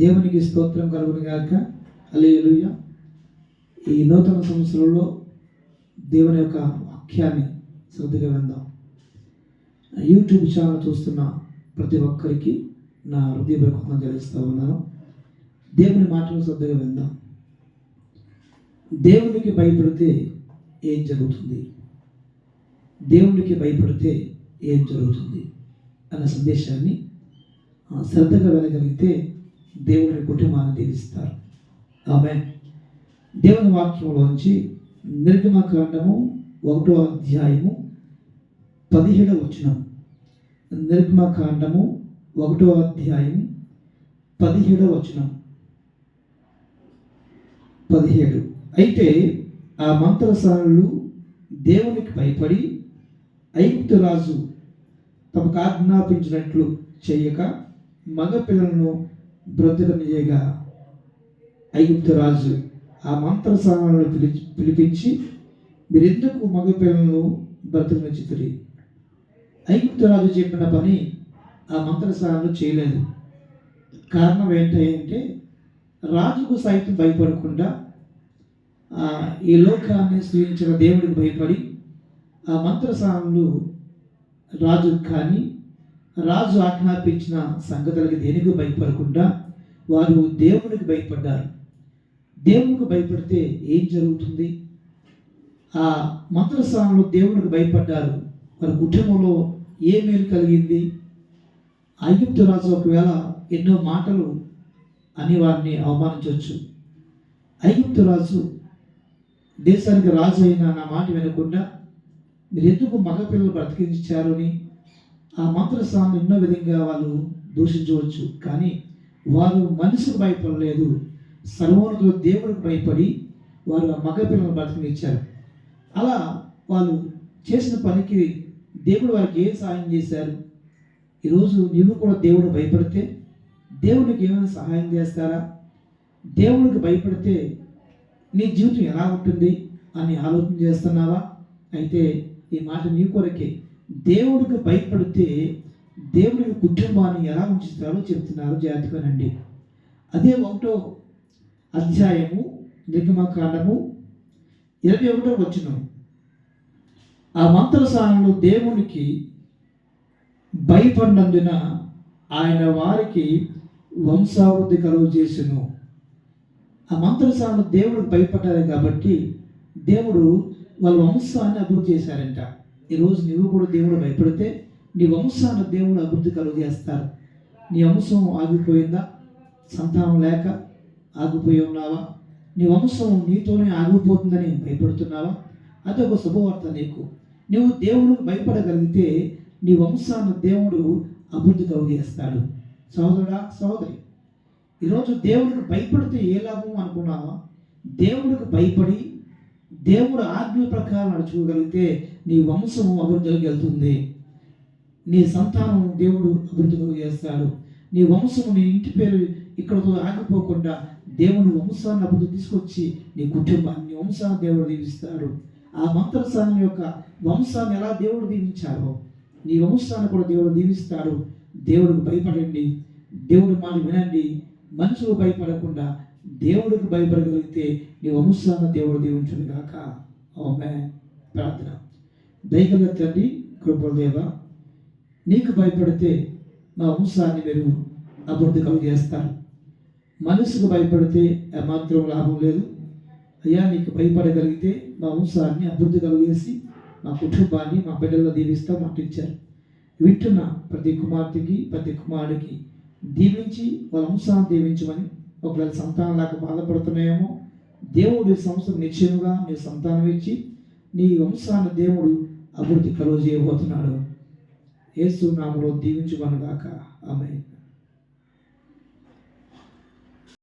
దేవునికి స్తోత్రం కలుగును గాక. అల్లేలుయ ఈ నూతన సంవత్సరంలో దేవుని యొక్క వాక్యాన్ని శ్రద్ధగా విందాం. యూట్యూబ్ ఛానల్ చూస్తున్న ప్రతి ఒక్కరికి నా హృదయపూర్వకంగా తెలుస్తూ ఉన్నాను. దేవుని మాటలు శ్రద్ధగా విందాం. దేవునికి భయపడితే ఏం జరుగుతుంది? దేవునికి భయపడితే ఏం జరుగుతుంది? అన్న సందేశాన్ని శ్రద్ధగా వెళ్ళగలిగితే దేవుని కుటుంబాన్ని దీవిస్తారు. ఆమె దేవుని వాక్యంలోంచి నిర్గమకాండము ఒకటో అధ్యాయము పదిహేడవ వచనం. నిర్గమకాండము ఒకటో అధ్యాయం పదిహేడవ వచనం. పదిహేడు. అయితే ఆ మంత్రసానులు దేవునికి భయపడి ఐగుప్తు రాజు తమకు ఆజ్ఞాపించినట్లు చేయక మగ పిల్లలను చేయగా ఐగుప్తు రాజు ఆ మంత్రసానులను పిలి పిలిపించి మీరెందుకు మగ పిల్లలను బ్రతకనిచ్చితురి ఐగుప్తు రాజు చెప్పిన పని ఆ మంత్రసానులు చేయలేదు. కారణం ఏంటంటే రాజుకు సైతం భయపడకుండా ఈ లోకాన్ని సృజించిన దేవుడికి భయపడి ఆ మంత్రసానులు రాజు కానీ రాజు ఆజ్ఞాపించిన సంగతులకి దేనికి భయపడకుండా వారు దేవునికి భయపడ్డారు. దేవునికి భయపడితే ఏం జరుగుతుంది? ఆ మంత్రస్థానంలో దేవునికి భయపడ్డారు. వారి కుటుంబంలో ఏ మేలు కలిగింది? ఐగుప్తు రాజు ఒకవేళ ఎన్నో మాటలు అని వారిని అవమానించవచ్చు. ఐగుప్తు రాజు దేశానికి రాజు అయిన నా మాట వినకుండా మీరు ఎందుకు మగపిల్లలు బ్రతికించారు అని ఆ మంత్రస్వామిని ఎన్నో విధంగా వాళ్ళు దూషించవచ్చు. కానీ వారు మనసుకు భయపడలేదు. సర్వోన్నతుడు దేవుడికి భయపడి వారు ఆ మగపిల్లలను బ్రతికినిచ్చారు అలా వాళ్ళు చేసిన పనికి దేవుడు వారికి ఏం సహాయం చేశారు? ఈరోజు నీవు కూడా దేవుడు భయపడితే దేవుడికి ఏమైనా సహాయం చేస్తారా? దేవుడికి భయపడితే నీ జీవితం ఎలా ఉంటుంది అని ఆలోచన చేస్తున్నావా? అయితే ఈ మాట నీ కొరకే. దేవుడికి భయపడితే దేవుడి కుటుంబాన్ని ఎలా ఉంచుతారో చెప్తున్నారు జాతికోనండి. అదే ఒకటో అధ్యాయము నిర్గమకాండము ఇరవై ఒకటో వచ్చిన ఆ మంత్రసానంలో దేవునికి భయపడినందున ఆయన వారికి వంశావృద్ధి కలుగు చేసెను. ఆ మంత్రసాలను దేవుడికి భయపడ్డారు కాబట్టి దేవుడు వాళ్ళ వంశాన్ని అభివృద్ధి చేశారంట. ఈరోజు నువ్వు కూడా దేవుడు భయపడితే నీ వంశాన్ని దేవుడు అభివృద్ధి కలుగజేస్తారు. నీ వంశం ఆగిపోయిందా? సంతానం లేక ఆగిపోయి ఉన్నావా? నీ వంశం నీతోనే ఆగిపోతుందని భయపడుతున్నావా? అది ఒక శుభవార్త నీకు. నువ్వు దేవుడికి భయపడగలిగితే నీ వంశాన్ని దేవుడు అభివృద్ధి కలుగు చేస్తాడు సహోదరుడా సహోదరి ఈరోజు దేవుడికి భయపడితే ఏ లాభం అనుకున్నావా? దేవుడికి భయపడి దేవుడు ఆజ్ఞ ప్రకారం నడుచుకోగలిగితే నీ వంశం అభివృద్ధిలోకి వెళ్తుంది. నీ సంతానం దేవుడు అభివృద్ధిలోకి చేస్తాడు. నీ వంశము నీ ఇంటి పేరు ఇక్కడతో ఆగిపోకుండా దేవుని వంశాన్ని అభివృద్ధి తీసుకొచ్చి నీ కుటుంబాన్ని వంశాన్ని దేవుడు దీవిస్తాడు. ఆ మంత్రస్థానం యొక్క వంశాన్ని ఎలా దేవుడు దీవించారో నీ వంశాన్ని కూడా దేవుడు దీవిస్తాడు. దేవుడికి భయపడండి. దేవుడి మాట వినండి. మనుషులు భయపడకుండా దేవుడికి భయపడగలిగితే నీ వంశాన్ని దేవుడు దీవించును కాక ఆమె ప్రార్థన. దయగల తండ్రి కృపదేవ నీకు భయపడితే మా వంశాన్ని మీరు అభివృద్ధి కలుగజేస్తారు. మనసుకు భయపడితే ఏమాత్రం లాభం లేదు. అయ్యా నీకు భయపడగలిగితే మా వంశాన్ని అభివృద్ధి కలుగజేసి మా కుటుంబాన్ని మా బిడ్డల్లో దీవిస్తా మాటిచ్చారు వింటున్న ప్రతి కుమార్తెకి ప్రతి కుమారుడికి దీవించి వాళ్ళ వంశాన్ని దీవించమని ఒకవేళ సంతానం లేక బాధపడుతున్నాయేమో దేవుడు ఈ సంవత్సరం నిశ్చయముగా నీ సంతానం ఇచ్చి నీ వంశాన్ని దేవుడు అభివృద్ధి కలుగు చేయబోతున్నాడు ఏసు నామలో దీవించుమనుగాక ఆమె